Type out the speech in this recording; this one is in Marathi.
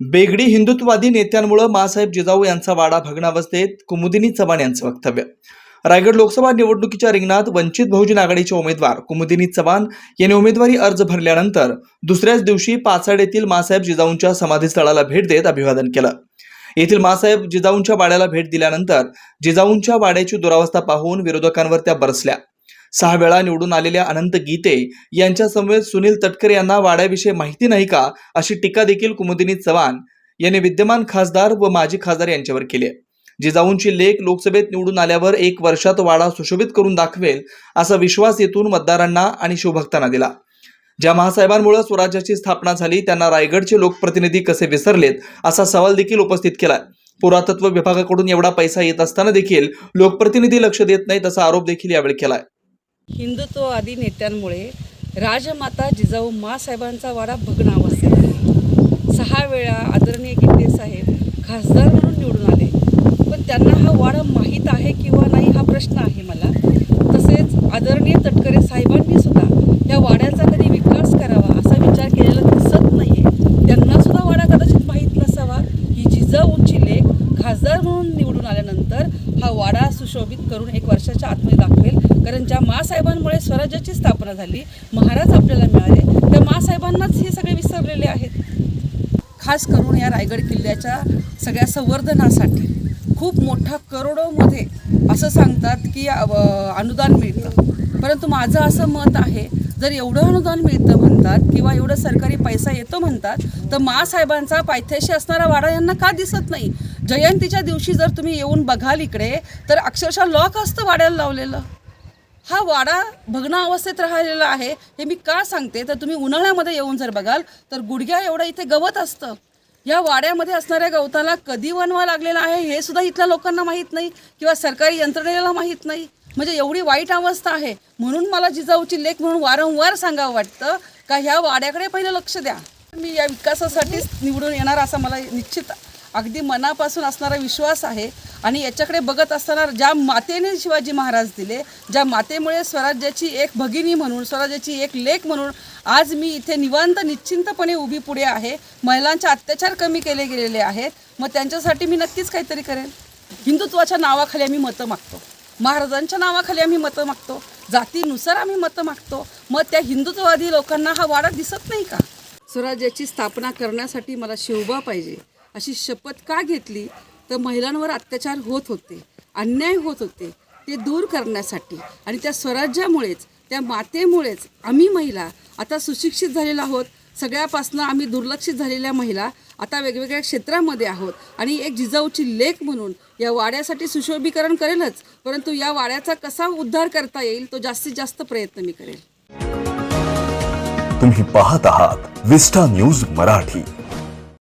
बेगडी हिंदुत्ववादी नेत्यांमुळे मासाहेब जिजाऊ यांचा वाडा भग्नावस्थेत कुमुदिनी चव्हाण यांचं वक्तव्य. रायगड लोकसभा निवडणुकीच्या रिंगणात वंचित बहुजन आघाडीचे उमेदवार कुमुदिनी चव्हाण यांनी उमेदवारी अर्ज भरल्यानंतर दुसऱ्याच दिवशी पाचाड येथील मासाहेब जिजाऊंच्या समाधीस्थळाला भेट देत अभिवादन केलं. येथील मासाहेब जिजाऊंच्या वाड्याला भेट दिल्यानंतर जिजाऊंच्या वाड्याची दुरावस्था पाहून विरोधकांवर त्या बरसल्या. सहा वेळा निवडून आलेल्या अनंत गीते यांच्यासमवेत सुनील तटकरे यांना वाड्याविषयी माहिती नाही का अशी टीका देखील कुमुदिनी चव्हाण यांनी विद्यमान खासदार व माजी खासदार यांच्यावर केली आहे. जिजाऊंची लेख लोकसभेत निवडून आल्यावर एक वर्षात वाडा सुशोभित करून दाखवेल असा विश्वास येथून मतदारांना आणि शिवभक्तांना दिला. ज्या महासाहेबांमुळे स्वराज्याची स्थापना झाली त्यांना रायगडचे लोकप्रतिनिधी कसे विसरलेत असा सवाल देखील उपस्थित केला पुरातत्व विभागाकडून एवढा पैसा येत असताना देखील लोकप्रतिनिधी लक्ष देत नाहीत असा आरोप देखील यावेळी केलाय. हिंदुत्ववादी नेत्यांमुळे राजमाता जिजाऊ मासाहेबांचा वाडा भग्न अवस्थेत आहे. सहा वेळा आदरणीय गिंडे साहेब खासदार म्हणून निवडून आले. पण त्यांना हा वाडा माहीत आहे किंवा नाही हा प्रश्न आहे मला. तसेच आदरणीय तटकरे साहेबांनी सुद्धा या वाड्याचा कधी विकास करावा असा विचार केलेला दिसत नाही आहे त्यांना सुद्धा वाडा कदाचित माहीत नसावा. की जिजाऊंची लेख खासदार म्हणून निवडून आल्यानंतर हा वाडा सुशोभित करून एक वर्षाच्या आतमध्ये दाखवेल. कारण ज्या मासाहेबांमुळे स्वराज्याची स्थापना झाली महाराज आपल्याला मिळाले. त्या मासाहेबांनाच हे सगळे विसरलेले आहेत. खास करून या रायगड किल्ल्याच्या सगळ्या संवर्धनासाठी खूप मोठा करोडोमध्ये असं सांगतात की अनुदान मिळतं. परंतु माझं असं मत आहे जर एवढं अनुदान मिळतं म्हणतात किंवा एवढं सरकारी पैसा येतो म्हणतात तर मासाहेबांचा पायथ्याशी असणारा वाडा यांना का दिसत नाही? जयंतीच्या दिवशी जर तुम्ही येऊन बघाल इकडे तर अक्षरशः लॉक असतं वाड्याला लावलेलं. हा वाडा भग्न अवस्थेत राहिलेला आहे हे मी का सांगते? तर तुम्ही उन्हाळ्यामध्ये येऊन जर बघाल तर गुडघ्या एवढं इथे गवत असतं. या वाड्यामध्ये असणाऱ्या गवताला कधी वनवा लागलेला आहे हे सुद्धा इथल्या लोकांना माहीत नाही किंवा सरकारी यंत्रणेला माहीत नाही. म्हणजे एवढी वाईट अवस्था आहे. म्हणून मला जिजाऊची लेख म्हणून वारंवार सांगावं वाटतं का ह्या वाड्याकडे पहिलं लक्ष द्या. मी या विकासासाठीच निवडून येणार असा मला निश्चित अगदी मनापासून असणारा विश्वास आहे. आणि याच्याकडे बघत असताना ज्या मातेने शिवाजी महाराज दिले ज्या मातेमुळे स्वराज्याची एक भगिनी म्हणून स्वराज्याची एक लेख म्हणून आज मी इथे निवांत निश्चिंतपणे उभी पुढे आहे. महिलांचे अत्याचार कमी केले गेलेले आहेत. मग त्यांच्यासाठी मी नक्कीच काहीतरी करेन. हिंदुत्वाच्या नावाखाली आम्ही मतं मागतो. महाराजांच्या नावाखाली आम्ही मतं मागतो. जातीनुसार आम्ही मतं मागतो. मग त्या हिंदुत्ववादी लोकांना हा वाडा दिसत नाही का? स्वराज्याची स्थापना करण्यासाठी मला शिवबा पाहिजे अशी शपथ का घेतली? तर महिलांवर अत्याचार होत होते अन्याय होत होते ते दूर करण्यासाठी. आणि त्या स्वराज्यामुळेच त्या मातेमुळेच आम्ही महिला आता सुशिक्षित झालेलो आहोत. सगळ्यापासनं आम्ही दुर्लक्षित झालेल्या महिला आता वेगवेगळ्या क्षेत्रामध्ये आहोत. आणि एक जिजाऊची लेख म्हणून या वाड्यासाठी सुशोभीकरण करेलच परंतु या वाड्याचा कसा उद्धार करता येईल तो जास्तीत जास्त प्रयत्न मी करेल तुम्ही पाहत आहात विस्टा न्यूज मराठी.